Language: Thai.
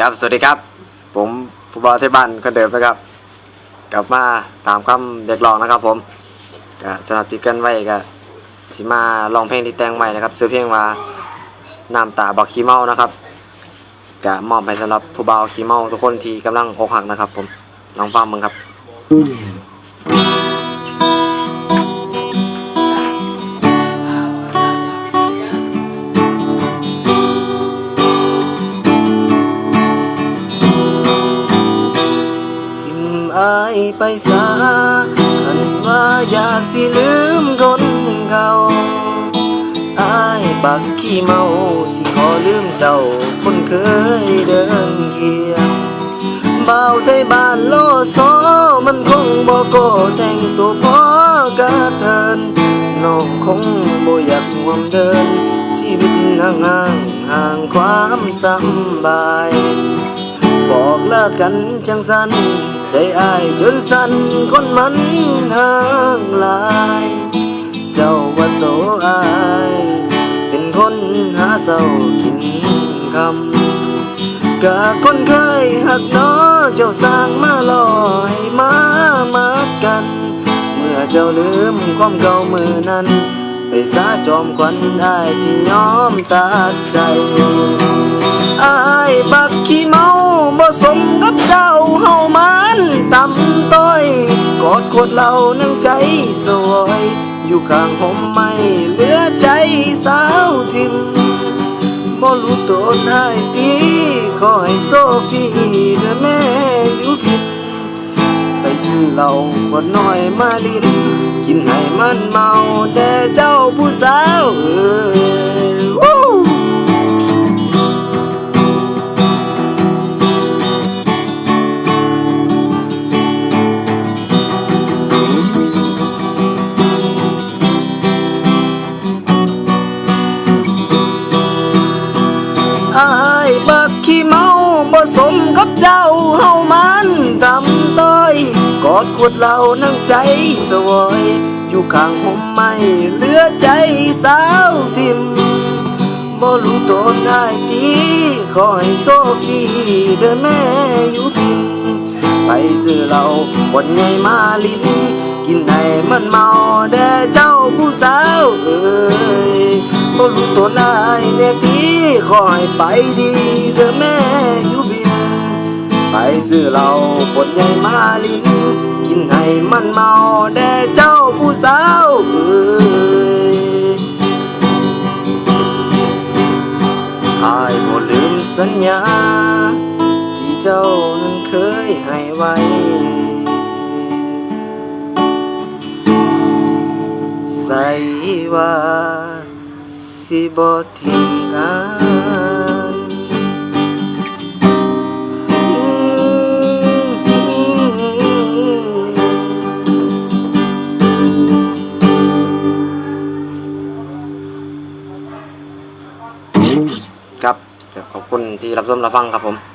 ครับสวัสดีครับ ผมผู้บอลเทพบ้านคนเดิมนะครับ กลับมาตามคำเด็กร้องนะครับ ผมก็สำหรับที่เกันไว้ก็สิมาลองเพลงที่แต่งใหม่นะครับ ซื้อเพลงว่าน้ำตาบอกขี้เมานะครับก็มอบให้สำหรับผู้บ่าวขี้เมาทุกคนที่กำลังอกหักนะครับ ผมลองฟังมึงครับ อายไปซาคันว่าอยากสิลืมคนเก่าอายบักขี้เมาสิขอลืมเจ้าคนเคยเดินเคียงบ่าวไทยบ้านโลโซมันคงบ่โกแต่งตัวพอกระเทินน้องคงบ่อยากห่วมเดิน ชีวิตห่างห่างห่างความสบาย บอกเลิกกันจังสัน ใจอายจนสันคนมันห่างลาย เจ้าว่าโตอาย เป็นคนหาเศร้ากินคำกะคนเคยหักน้อเจ้าสร้างมาลอให้มามากัน เมื่อเจ้าลืมความเก่ามือนั้น ไปสาจอมควันได้สิยอมตัดใจอายบักขี้เมาบ่สมกับเจ้าเฮามันต่ำต้อยกอดขวดเหล้านั่งใจสวย อยู่ข้างผมไม่เหลือใจสาวทิมบ่รู้ตัวได้ตีขอให้โชคดีเด้อแม่อยู่ผิดไปซื้อเหล้าขวดน้อยมาลินกิน มันเมาแด่เจ้าผู้สาวเอ้ยอายบักขี้เมาบ่สมกับเจ้าเฮามันตำต้อย กอดขวดเหล้านั่งใจสวย อยู่ข้างผมไม่เหลือใจสาวทิมบ่รู้ตนได้ตีขอให้โชคดีเด้อแม่อยู่พินไปซื้อเหล้าคนใหญ่มาลิ้น กินให้มันเมาแด่เจ้าผู้สาวเอ้ยบ่รู้ตัวอายแน่ตีขอให้ไปดีเด้อแม่อยู่บินไปซื้อเหล้าคนใหญ่มาลิ้น กินให้มันเมาแด่เจ้าผู้สาวเอ้ยอายบ่ลืมสัญญา ที่เจ้านั้นเคยให้ไว้ใส่ว่า สิบ่ทิ้งกัน ขอบคุณที่รับชมรับฟังครับผม